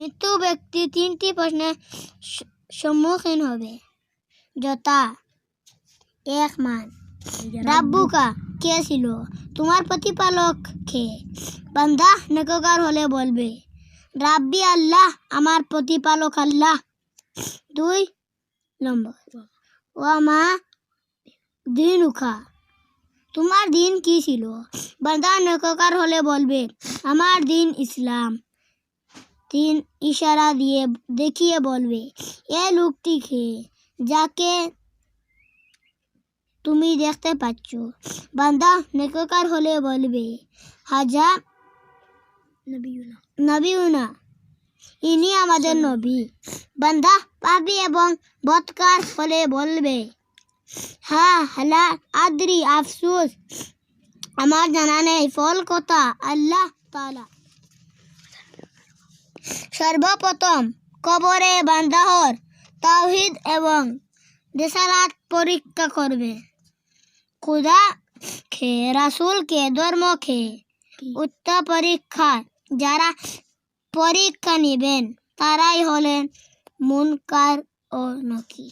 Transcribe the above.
মৃত্যু ব্যক্তি তিনটি প্রশ্নের সম্মুখীন হবে। যথা, এক মান। রাব্বুকা কে ছিল? তোমার প্রতিপালক কে? বান্দা নেককার হলে বলবে, রাব্বি আল্লাহ, আমার প্রতিপালক আল্লাহ। দুই নম্বর ও মা দিন উখা তোমার দিন কি ছিল? বান্দা নেককার হলে বলবে, আমার দিন ইসলাম। তিন ইশারা দিয়ে দেখিয়ে বলবে এ লোকটি খেয়ে যাকে তুমি দেখতে পাচ্ছ। বান্দা নেককার হলে বলবে হাজা নবীনা ইনি আমাদের নবী। বান্দা পাপি এবং বৎকার হলে বলবে হ্যাঁ হালা আদ্রি আফসোস আমার জানা নেই ফল কথা আল্লাহ তালা সর্বপ্রথম কবরে বান্দাহর তাওহিদ এবং দেশালাত পরীক্ষা করবে। খুদা খে রাসুল কে ধর্ম খে উত্তর পরীক্ষায় যারা পরীক্ষা নেবেন, তারাই হলেন মুনকার ও নকি।